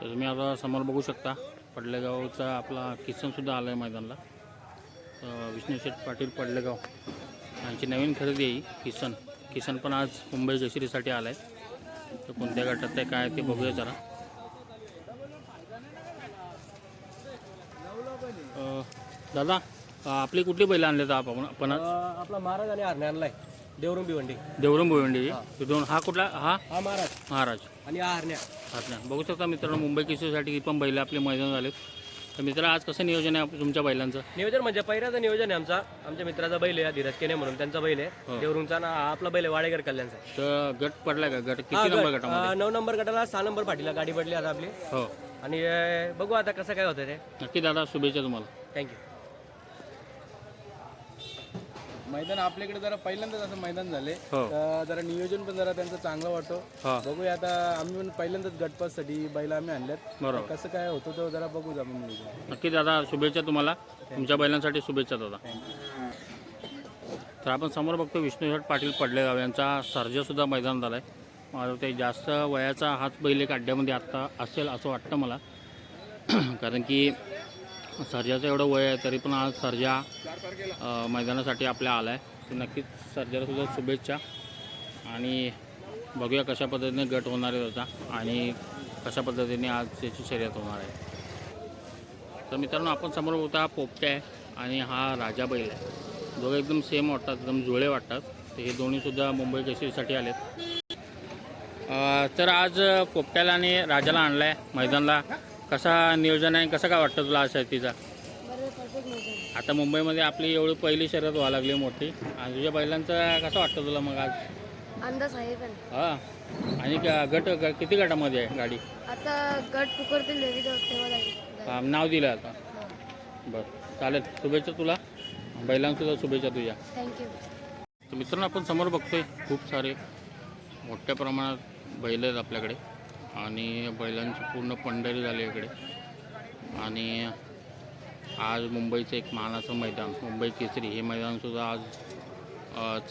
तर तुम्ही आता समोर बघू शकता पडलेगावचा आपला किसनसुद्धा आला आहे मैदानला. विष्णूशेठ पाटील पडलेगाव यांची नवीन खरेदी आहे किसन. किसन पण आज मुंबई केसरीसाठी आला आहे तर कोणत्या गटात ते काय ते बघूया जरा. दादा आपली कुठली बैल आणले आपण आपण आपला महाराज आणि हरणे आणलाय. देवरुम भिवंडी देवरम भोवंडी दोन हा कुठला? हा? हा महाराज. महाराज. आणि हा हरण्या. अच्छा बघू शकता मित्रांनो मुंबई केसरीसाठी ही पण बैल आपले मैदान झाले तर मित्र आज कसं नियोजन आहे आप- तुमच्या बैलांचं? नियोजन म्हणजे पहिल्याचं नियोजन आहे आमचा. आमच्या मित्राचा बैल आहे धीरज केने म्हणून त्यांचा बैल आहे. देवरुमचा ना हा आपला बैल आहे वाडेकर कल्याणचा. तर गट पडला का? गट किती हा, नंबर गट, गटामध्ये? अं, नऊ नंबर गटाला सहा नंबर पाठीला गाडी पडली आता आपली. हो. आणि अं, बघू आता कसं काय होतं ते. नक्की दादा शुभेच्छा तुम्हाला. थँक्यू मैदान आपल्याकडे जरा पहिल्यांदाच असं मैदान झाले. हो. तर जरा नियोजन पण जरा त्यांचं चांगलं वाटतो. बघूया आता आम्ही पण पहिल्यांदाच गटपाससाठी बैल आम्ही आणल्यात. बरोबर. कसं काय होतं तो जरा बघू आपण नियोजन. नक्की दादा शुभेच्छा तुम्हाला. तुमच्या बैलांसाठी शुभेच्छा दादा. तर आपण समोर बघतो विष्णूशट पाटील पडलेगाव यांचा सर्जासुद्धा मैदान झाला आहे ते जास्त वयाचा हाच बैल एक अड्ड्यामध्ये आत्ता असेल असं वाटतं मला. कारण की सर्जाचं एवढं वय आहे तरी पण आज सर्जा मैदानासाठी आपल्या आला आहे तर नक्कीच सर्जाला सुद्धा शुभेच्छा. आणि बघूया कशा पद्धतीने गट होणार आहे त्याचा आणि कशा पद्धतीने आज त्याची शर्यत होणार आहे. तर मित्रांनो आपण समोर होता हा पोपट्या आहे आणि हा राजा बैल आहे. दोघे एकदम सेम वाटतात एकदम जुळे वाटतात. तर हे दोन्हीसुद्धा मुंबई केसरीसाठी आलेत. तर आज पोपट्याला आणि राजाला आणला आहे मैदानला. कसा नियोजन आहे कसं काय वाटतं तुला आज शर्यतीचा आता मुंबईमध्ये आपली एवढी पहिली शर्यत व्हायला लागली मोठी. आणि तुझ्या बैलांचं कसं वाटतं तुला मग आज? अंदाज आहे पण. हां. आणि ग- गट ग- किती गटामध्ये आहे गाडी? आता गट पुकारतील देवी तेव्हा जाईल. हा, नाव दिलं आता. बरं चालेल. शुभेच्छा तुला. बैलांसुद्धा शुभेच्छा तुझ्या. थँक्यू तर मित्रांनो आपण समोर बघतोय खूप सारे मोठ्या प्रमाणात बैल आहेत आपल्याकडे. आणि बैलांची पूर्ण पंढरी झाली इकडे. आणि आज मुंबईचं एक मानाचं मैदान मुंबई केसरी हे मैदानसुद्धा आज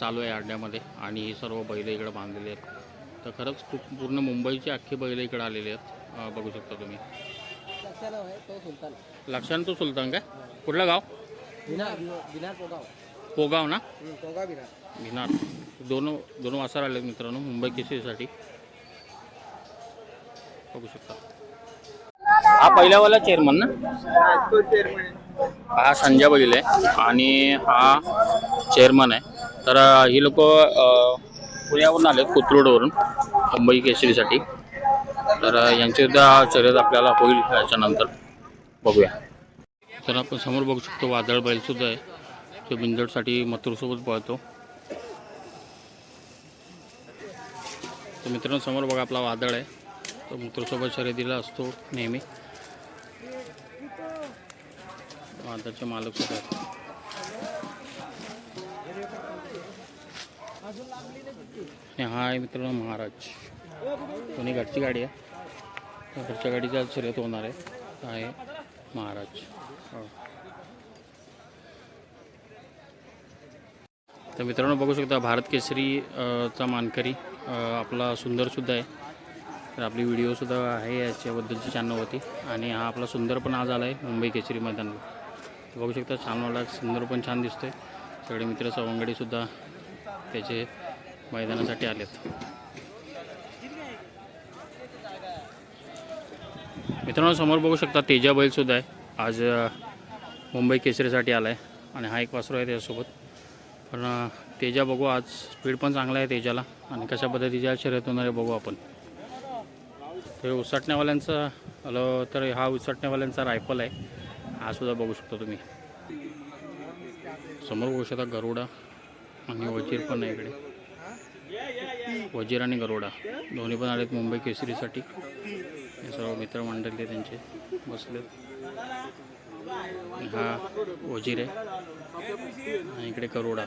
चालू आहे अड्ड्यामध्ये आणि ही सर्व बैल इकडे बांधलेली आहेत. तर खरंच खूप पूर्ण मुंबईची अख्खी बैल इकडे आलेली आहेत. बघू शकता तुम्ही. लक्षात तो सुलतान. काय? कुठलं गाव? पोगाव पोगाव ना? भिनार दोन दोन वासर आले मित्रांनो मुंबई केसरीसाठी. बघू शकता. हा पहिल्यावाला चेअरमन ना? हा संजय बैल आहे आणि हा चेअरमन आहे. तर ही लोक पुण्यावरून आले कोथरूडवरून मुंबई केसरीसाठी. तर यांच्यासुद्धा यांची शर्यत आपल्याला होईल याच्यानंतर. बघूया. तर आपण समोर बघू शकतो वादळ बैलसुद्धा आहे. तो बिंजडसाठी मथुरसोबत पळतो. तर मित्रांनो समोर बघा आपला वादळ आहे. तो मित्रसोबत शर्यतीला असतो नेहमी. आताचे मालक सुद्धा आहेत. आणि हा आहे मित्रांनो महाराज. कोणी घरची गाडी आहे. घरच्या गाडीचा शर्यत होणार आहे. काय आहे महाराज. हो. तर मित्रांनो बघू शकता भारत केसरी चा मानकरी आपला सुंदरसुद्धा आहे. तर आपली व्हिडिओसुद्धा आहे याच्याबद्दलची चॅनलवरती आणि हा आपला सुंदर पण आज आला आहे मुंबई केसरी मैदानला बघू शकता छान मला सुंदर पण छान दिसतोय. सगळे मित्र सवंगडीसुद्धा त्याचे मैदानासाठी आलेत. मित्रांनो समोर बघू शकता तेजा बैलसुद्धा आहे. आज मुंबई केसरीसाठी आला आहे आणि हा एक वासरू आहे त्याच्यासोबत. पण तेजा बघू आज स्पीड पण चांगला आहे तेजाला. आणि कशा पद्धतीच्या शर्यत होणार आहे बघू आपण. हे उसटण्यावाल्यांचा आलं तर हा उसटण्यावाल्यांचा रायफल आहे. हा सुद्धा बघू शकता तुम्ही. समोर बघू शकता गरुडा आणि वजीर पण आहे इकडे. वजीर आणि गरुडा. दोन्ही पण आलेत मुंबई केसरीसाठी. हे सर्व मित्रमंडळी त्यांचे. बसलेत. हा वजीर आहे. आणि इकडे करोडा